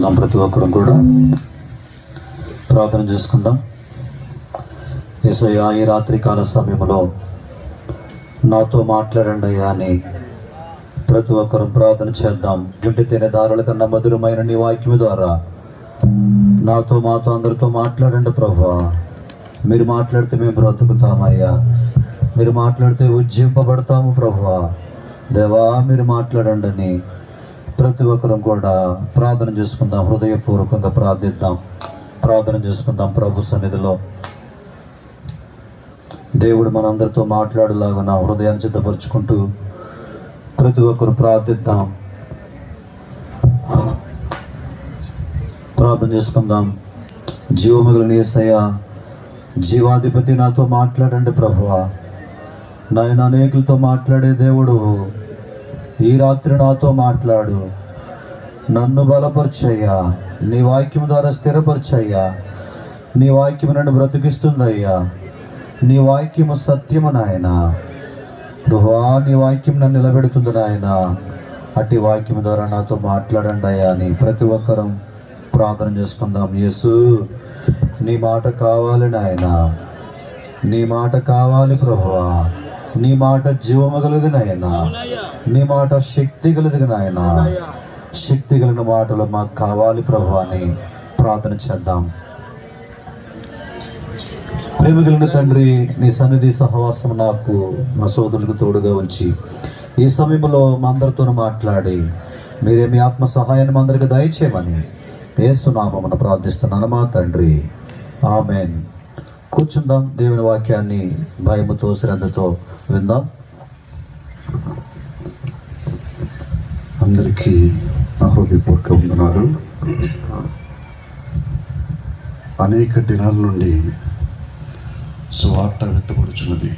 చేసుకుందాం ప్రతి ఒక్కరు కూడా. ప్రార్థన చేసుకుందాం. ఏసయ్యా ఈ రాత్రికాల సమయంలో నాతో మాట్లాడండి అయ్యా అని ప్రతి ఒక్కరు ప్రార్థన చేద్దాం. జుంటి తినే దారుల కన్నా మధురమైన నీ వాక్యం ద్వారా నాతో మాతో అందరితో మాట్లాడండి ప్రభా. మీరు మాట్లాడితే మేము బ్రతుకుతామయ్యా మీరు మాట్లాడితే ఉజ్జింపబడతాము ప్రభా. దేవా మీరు మాట్లాడండి అని ప్రతి ఒక్కరం కూడా ప్రార్థన చేసుకుందాం హృదయపూర్వకంగా ప్రార్థిద్దాం. ప్రార్థన చేసుకుందాం ప్రభు సన్నిధిలో. దేవుడు మనందరితో మాట్లాడేలాగా హృదయాన్ని సిద్ధపరచుకుంటూ ప్రతి ఒక్కరు ప్రార్థిద్దాం. ప్రార్థన చేసుకుందాం. జీవముగలని ఏసయ్య జీవాధిపతి నాతో మాట్లాడండి ప్రభువ. నాయన అనేకులతో మాట్లాడే దేవుడు ఈ రాత్రి నాతో మాట్లాడు. నన్ను బలపరచయ్యా. నీ వాక్యం ద్వారా స్థిరపరచయ్యా. నీ వాక్యం నన్ను బ్రతికిస్తుందయ్యా. నీ వాక్యము సత్యము నాయన. ప్రభువా నీ వాక్యం నన్ను నిలబెడుతుంది నాయన. అట్టి వాక్యం ద్వారా నాతో మాట్లాడండి అయ్యా. అని ప్రతి ఒక్కరం ప్రార్థన చేసుకుందాం. యేసు నీ మాట కావాలి నాయన. నీ మాట కావాలి ప్రభువా. నీ మాట జీవము గలది నాయన నీ మాట శక్తి గలది నాయన శక్తి కలిగిన మాటలు మాకు కావాలి ప్రభు అని ప్రార్థన చేద్దాం. ప్రేమ కలిగిన తండ్రి నీ సన్నిధి సహవాసం నాకు మా సోదరులకు తోడుగా ఉంచి ఈ సమయంలో మా అందరితో మాట్లాడి మీరే మీ ఆత్మ సహాయాన్ని మా అందరికి దయచేయమని ఏసునామమున ప్రార్థిస్తున్నాను మా తండ్రి. ఆమెన్. కూర్చుందాం దేవుని వాక్యాన్ని భయముతో శ్రద్ధతో విందాం. అందరికీ హృదయపూర్వక వందనాలు. అనేక దినాల నుండి సువార్త వెత్తబడుచున్నది.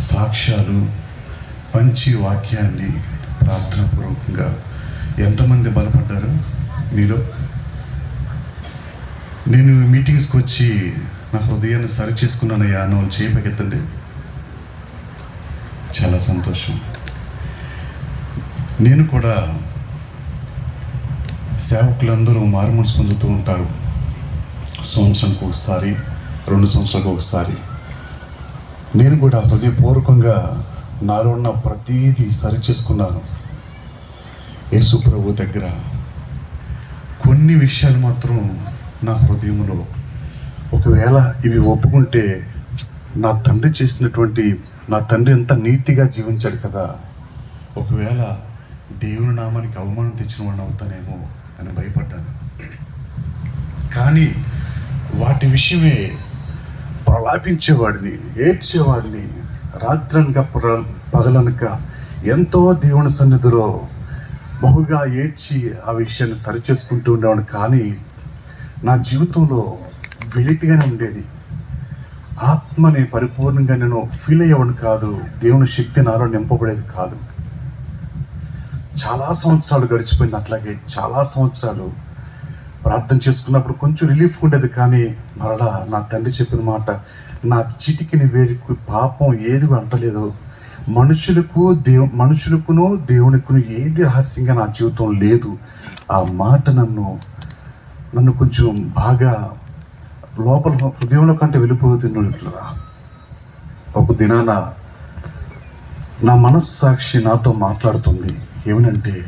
సాక్ష్యాలు మంచి వాక్యాన్ని ప్రార్థనాపూర్వకంగా ఎంతమంది బలపడ్డారు? మీలో నేను మీటింగ్స్కి వచ్చి నా హృదయాన్ని సరి చేసుకున్నానయ్యా అని వాళ్ళు చేయబెత్తండి చాలా సంతోషం. నేను కూడా సేవకులందరూ మారుమనసు పొందుతూ ఉంటారు. సంవత్సరంకి ఒకసారి రెండు సంవత్సరాలకు ఒకసారి. నేను కూడా హృదయపూర్వకంగా నాలో ఉన్న ప్రతీది సరి చేసుకున్నాను. యేసు ప్రభు దగ్గర కొన్ని విషయాలు మాత్రం నా హృదయంలో ఒకవేళ ఇవి ఒప్పుకుంటే నా తండ్రి చేసినటువంటి నా తండ్రి ఎంత నీతిగా జీవించాడు కదా. ఒకవేళ దేవుని నామానికి అవమానం తెచ్చిన వాడిని అవుతానేమో అని భయపడ్డాను. కానీ వాటి విషయమే ప్రలాపించేవాడిని ఏడ్చేవాడిని రాత్రనక పగలనక ఎంతో దేవుని సన్నిధిలో బహుగా ఏడ్చి ఆ విషయాన్ని సరిచేసుకుంటూ ఉండేవాడు కానీ నా జీవితంలో వెలితిగానే ఉండేది. ఆత్మని పరిపూర్ణంగా నేను ఫీల్ అయ్యేవాడిని కాదు. దేవుని శక్తి నాలో నింపబడేది కాదు. చాలా సంవత్సరాలు గడిచిపోయింది అట్లాగే చాలా సంవత్సరాలు. ప్రార్థన చేసుకున్నప్పుడు కొంచెం రిలీఫ్ ఉండేది కానీ మరలా నా తండ్రి చెప్పిన మాట నా చిటికిని వేరుకు పాపం ఏది అంటలేదు. మనుషులకు దేవు మనుషులకును దేవునికును ఏది రహస్యంగా నా జీవితం లేదు. ఆ మాట నన్ను నన్ను కొంచెం బాగా లోపల హృదయంలో కంటే వెళ్ళిపోతున్నట్లుగా ఒక దినాన నా మనస్సాక్షి నాతో మాట్లాడుతుంది. ఏమనంటే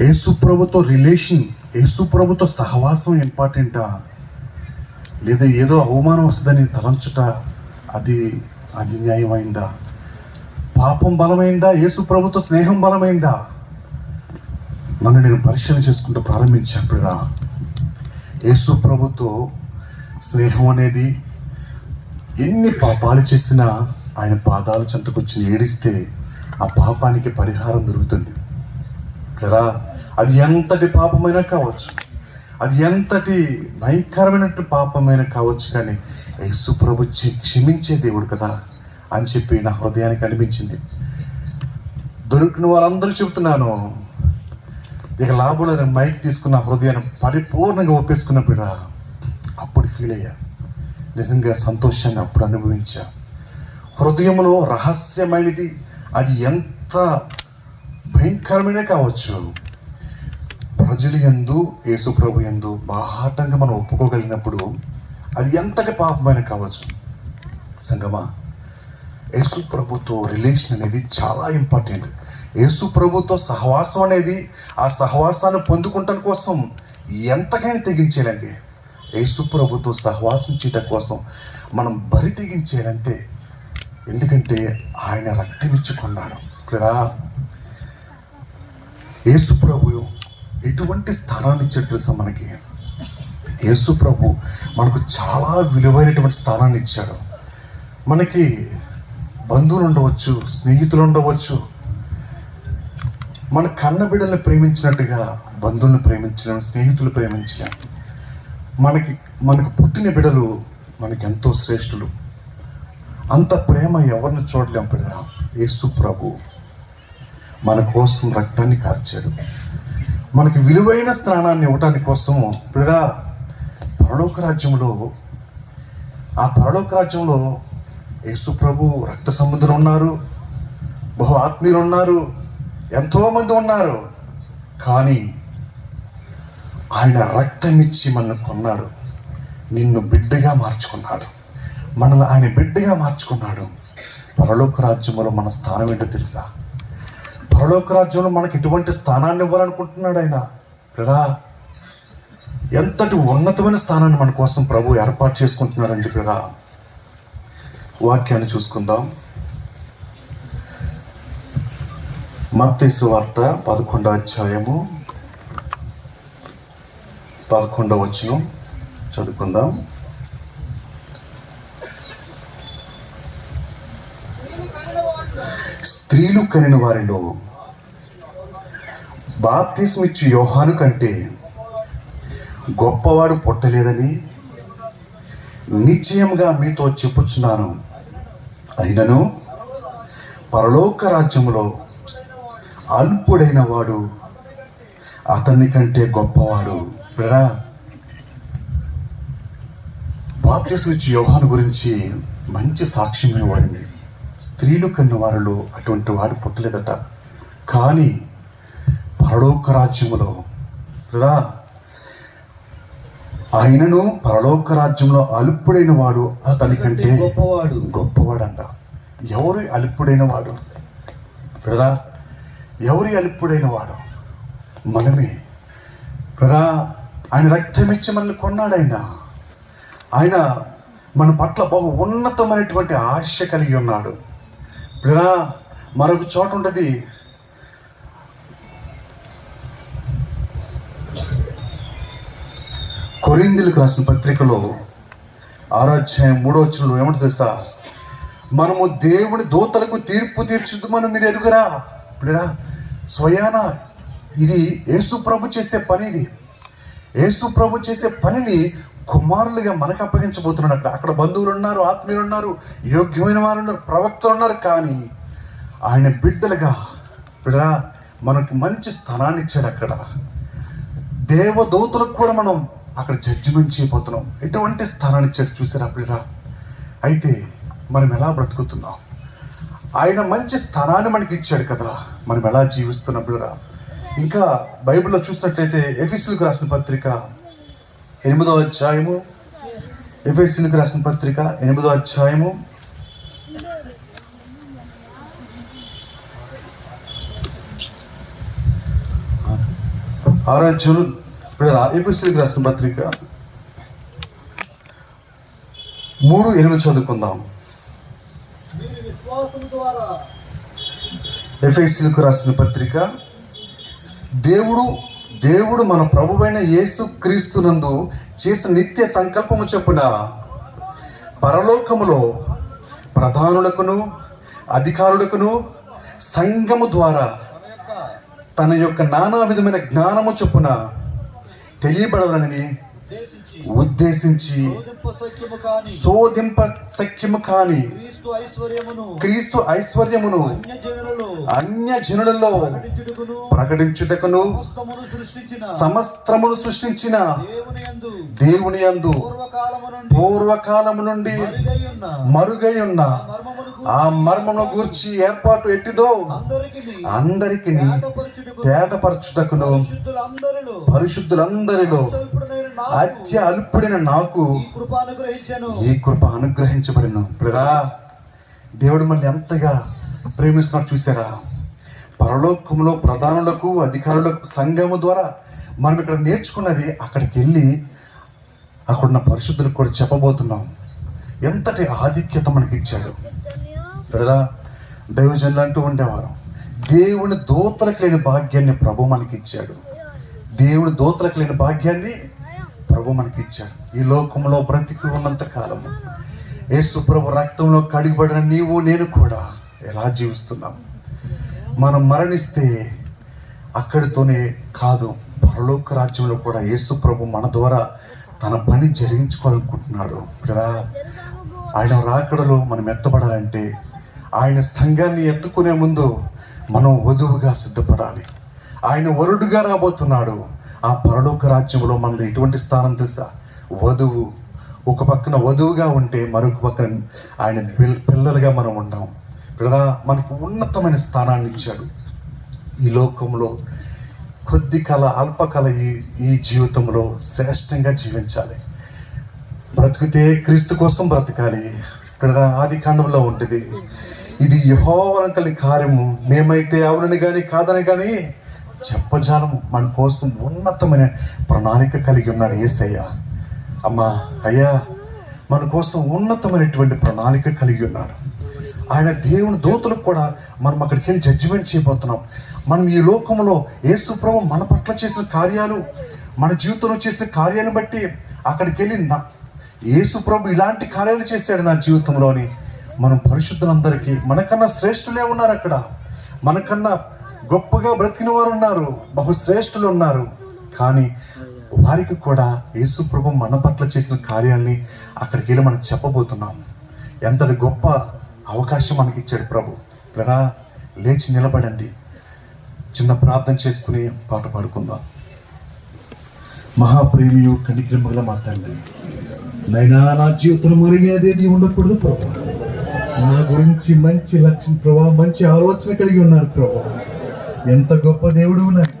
యేసు ప్రభుతో రిలేషన్ యేసు ప్రభుతో సహవాసం ఇంపార్టెంటా? లేదా ఏదో అవమానం వస్తుందని తలంచుట అది అది న్యాయమైందా పాపం బలమైందా? యేసు ప్రభుతో స్నేహం బలమైందా? నన్ను నేను పరిశీలన చేసుకుంటూ ప్రారంభించినప్పుడురా యేసు ప్రభుతో స్నేహం అనేది ఎన్ని పాపాలు చేసినా ఆయన పాదాల చెంతకొచ్చి ఏడిస్తే ఆ పాపానికి పరిహారం దొరుకుతుంది. కదా అది ఎంతటి పాపమైనా కావచ్చు. అది ఎంతటి భయంకరమైనట్టు పాపమైనా కావచ్చు కానీ యేసు ప్రభు క్షమించే దేవుడు కదా అని చెప్పి నా హృదయానికి అనిపించింది. దొరికిన వాళ్ళందరూ చెబుతున్నాను ఇక లాభంలో నేను మైక్ తీసుకున్న హృదయాన్ని పరిపూర్ణంగా ఒప్పేసుకున్నప్పుడు అప్పుడు ఫీల్ అయ్యా. నిజంగా సంతోషాన్ని అప్పుడు అనుభవించా. హృదయంలో రహస్యమైనది అది ఎంత భయంకరమైన కావచ్చు. ప్రజలు ఎందు యేసు ప్రభు ఎందు బాహాటంగా మనం ఒప్పుకోగలిగినప్పుడు అది ఎంతటి పాపమైన కావచ్చు. సంగమా యేసు ప్రభుతో రిలేషన్ అనేది చాలా ఇంపార్టెంట్. యేసు ప్రభుతో సహవాసం అనేది ఆ సహవాసాన్ని పొందుకుంటం కోసం ఎంతకైనా తెగించేయాలండి. యేసు ప్రభుతో సహవాసించేట కోసం మనం బరి తెగించేయాలంతే ఎందుకంటే ఆయన రక్తమిచ్చుకున్నాడు ఇక్కడ యేసు ప్రభు ఎటువంటి స్థానాన్ని ఇచ్చాడు తెలుసా మనకి? యేసు ప్రభు మనకు చాలా విలువైనటువంటి స్థానాన్ని ఇచ్చాడు. మనకి బంధువులు ఉండవచ్చు స్నేహితులు ఉండవచ్చు మన కన్న బిడ్డల్ని ప్రేమించినట్టుగా బంధువులను ప్రేమించలేం స్నేహితులు ప్రేమించలేం. మనకి మనకు పుట్టిన బిడ్డలు మనకి ఎంతో శ్రేష్ఠులు. అంత ప్రేమ ఎవరిని చూడలేం బిడ్డ యేసు ప్రభు. మన కోసం రక్తాన్ని కార్చాడు. మనకి విలువైన స్నానాన్ని ఇవ్వటానికి కోసము బిడ్డ పరలోక రాజ్యంలో ఆ పరలోక రాజ్యంలో యేసు ప్రభు రక్త సముద్రం ఉన్నారు బహు ఆత్మీయులు ఉన్నారు ఎంతోమంది ఉన్నారు. కానీ ఆయన రక్తం ఇచ్చి మనల్ని కొన్నాడు. నిన్ను బిడ్డగా మార్చుకున్నాడు. మనల్ని ఆయన బిడ్డగా మార్చుకున్నాడు. పరలోక రాజ్యంలో మన స్థానం ఏంటో తెలుసా? పరలోక రాజ్యంలో మనకి ఎటువంటి స్థానాన్ని ఇవ్వాలనుకుంటున్నాడు ఆయన. రా ఎంతటి ఉన్నతమైన స్థానాన్ని మన కోసం ప్రభు ఏర్పాటు చేసుకుంటున్నాడండి పిరా వాక్యాన్ని చూసుకుందాం. మత్తేసు వార్త పదకొండవ అధ్యాయము పదకొండవ వచ్చును చదువుకుందాం. స్త్రీలు కనిన వారిలో బాప్తిస్మిచ్చు యోహాను కంటే గొప్పవాడు పుట్టలేదని నిశ్చయంగా మీతో చెప్పుచున్నాను. అయినను పరలోక రాజ్యంలో అల్పుడైన వాడు అతని కంటే గొప్పవాడు. ఇచ్చి యోహాను గురించి మంచి సాక్ష్యం ఇవ్వబడింది. స్త్రీలు కన్న వారిలో అటువంటి వాడు పుట్టలేదట. కానీ పరలోక రాజ్యములో రా ఆయనను పరలోక రాజ్యంలో అల్పుడైన వాడు అతని కంటే గొప్పవాడు. గొప్పవాడంట. ఎవరు అల్పుడైన వాడు? ప్రరా ఎవరి అల్పుడైన వాడు? మనమే. కదా ఆయన రక్తం ఇచ్చి మనల్ని కొన్నాడు ఆయన ఆయన మన పట్ల బహు ఉన్నతమైనటువంటి ఆశ కలిగి ఉన్నాడు. ప్రరా మరొక చోట ఉంటుంది. కొరిందులకు రాసిన పత్రికలో ఆరాధ్యాయం మూడో వచ్చిన ఏమంటుంది తెలుసా? మనము దేవుని దూతలకు తీర్పు తీర్చుద్దు మనం మీరు ఎరుగురా? ఇప్పుడురా స్వయాన ఇది యేసు ప్రభు చేసే పని ఇది. యేసు ప్రభు చేసే పనిని కుమారులుగా మనకు అప్పగించబోతున్నాడు అక్కడ. అక్కడ బంధువులు ఉన్నారు ఆత్మీయులు ఉన్నారు యోగ్యమైన వారు ఉన్నారు ప్రవక్తలు ఉన్నారు కానీ ఆయన బిడ్డలుగా బిడ్డ మనకు మంచి స్థానాన్ని ఇచ్చాడు అక్కడ. దేవదూతలకు కూడా మనం అక్కడ జడ్జిమెంట్ చేయబోతున్నాం. ఎటువంటి స్థానాన్ని ఇచ్చాడు చూసారా బిడ్డరా? అయితే మనం ఎలా బ్రతుకుతున్నాం? ఆయన మంచి స్థానాన్ని మనకి ఇచ్చాడు కదా. మనం ఎలా జీవిస్తున్నాం బిడరా ఇంకా బైబిల్లో చూసినట్లయితే ఎఫీసీలకు రాసిన పత్రిక ఎనిమిదో అధ్యాయము. ఎఫీసీలకు రాసిన పత్రిక ఎనిమిదో అధ్యాయము. ఆరాధ్యులు ఇప్పుడు ఎఫీసీలకు రాసిన పత్రిక మూడు ఎనిమిది చదువుకుందాం. ఎఫ్ఎస్సీలకు రాసిన పత్రిక దేవుడు దేవుడు మన ప్రభువైన యేసు క్రీస్తునందు చేసిన నిత్య సంకల్పము చొప్పున పరలోకములో ప్రధానులకును అధికారులకును సంఘము ద్వారా తన యొక్క నానా విధమైన జ్ఞానము చొప్పున తెలియబడవలని ఉద్దేశించి శోధింప సఖ్యము కాని క్రీస్తు ఐశ్వర్యమును అన్య జనులలో ప్రకటించుటకును ప్రకటించుటకును సమస్తమును సృష్టించిన సమస్త్రమును సృష్టించిన దేవుని యందు పూర్వకాలము నుండి మరుగై ఉన్న ఆ మర్మను గూర్చి ఏర్పాటు ఎట్టిదో అందరికి అందరికి తేటపరచుటకు తేటపరచుటకును పరిశుద్ధులందరిలో అత్య అల్పుడైన నాకు ఈ కృప అనుగ్రహించబడిను. ఇప్పుడురా దేవుడు మనల్ని ఎంతగా ప్రేమిస్తున్నాడు చూసారా? పరలోకంలో ప్రధానులకు అధికారులకు సంఘము ద్వారా మనం ఇక్కడ నేర్చుకున్నది అక్కడికి వెళ్ళి అక్కడున్న పరిశుద్ధులకు కూడా చెప్పబోతున్నాం. ఎంతటి ఆధిక్యత మనకి ఇచ్చాడు ఇప్పుడురా దైవజనులు అంటూ ఉండేవారు. దేవుని దూతలకు లేని భాగ్యాన్ని ప్రభు మనకి ఇచ్చాడు దేవుని దూతలకు లేని భాగ్యాన్ని ప్రభు మనకి ఇచ్చాడు ఈ లోకంలో బ్రతికి ఉన్నంత కాలము. యేసు ప్రభు రక్తంలో కడిగబడిన నీవు నేను కూడా ఎలా జీవిస్తున్నాం? మనం మరణిస్తే అక్కడితోనే కాదు పరలోక రాజ్యంలో కూడా యేసు ప్రభు మన ద్వారా తన పని జరిగించుకోవాలనుకుంటున్నాడు. ఇక్కడ ఆయన రాకడలో మనం ఎత్తబడాలంటే ఆయన సంఘాన్ని ఎత్తుకునే ముందు మనం వధువుగా సిద్ధపడాలి. ఆయన వరుడుగా రాబోతున్నాడు. ఆ పరలోక రాజ్యంలో మనది ఎటువంటి స్థానం తెలుసా? వధువు. ఒక పక్కన వధువుగా ఉంటే మరొక పక్కన ఆయన పిల్ పిల్లలుగా మనం ఉన్నాం పిల్లరా మనకు ఉన్నతమైన స్థానాన్ని ఇచ్చాడు. ఈ లోకంలో కొద్ది కళ అల్పకళ ఈ ఈ జీవితంలో శ్రేష్టంగా జీవించాలి. బ్రతికితే క్రీస్తు కోసం బ్రతకాలి. ఇక్కడ ఆది కాండంలో ఉంటుంది. ఇది యహోవరంకలి కార్యము. మేమైతే అవునని కానీ కాదని కానీ చెప్పజాలము. మన కోసం ఉన్నతమైన ప్రణాళిక కలిగి ఉన్నాడు ఏసయ్య. అమ్మా అయ్యా మన కోసం ఉన్నతమైనటువంటి ప్రణాళిక కలిగి ఉన్నాడు. ఆయన దేవుని దూతలకు కూడా మనం అక్కడికి వెళ్ళి జడ్జిమెంట్ చేయబోతున్నాం. మనం ఈ లోకంలో ఏసుప్రభు ప్రభు మన పట్ల చేసిన కార్యాలు మన జీవితంలో చేసిన కార్యాలను బట్టి అక్కడికి వెళ్ళి నా ఏసుప్రభు ప్రభు ఇలాంటి కార్యాలు చేశాడు నా జీవితంలోని. మనం పరిశుద్ధులందరికీ మనకన్నా శ్రేష్ఠులే ఉన్నారు అక్కడ. మనకన్నా గొప్పగా బ్రతికిన వారు ఉన్నారు బహుశ్రేష్ఠులు ఉన్నారు. కానీ వారికి కూడా యేసుప్రభు మన పట్ల చేసిన కార్యాల్ని అక్కడికి వెళ్ళి మనం చెప్పబోతున్నాం. ఎంతటి గొప్ప అవకాశం మనకి ఇచ్చాడు ప్రభు. ప్లరా లేచి నిలబడండి. చిన్న ప్రార్థన చేసుకుని పాట పాడుకుందాం. మహాప్రేమియు కనిక్రమగల మా తండ్రి. నైనా నా జీవితంలో మరిగేది ఉండకూడదు ప్రభు. నా గురించి మంచి లక్ష్యం ప్రభా మంచి ఆలోచన కలిగి ఉన్నారు ప్రభా. ఎంత గొప్ప దేవుడు నాకు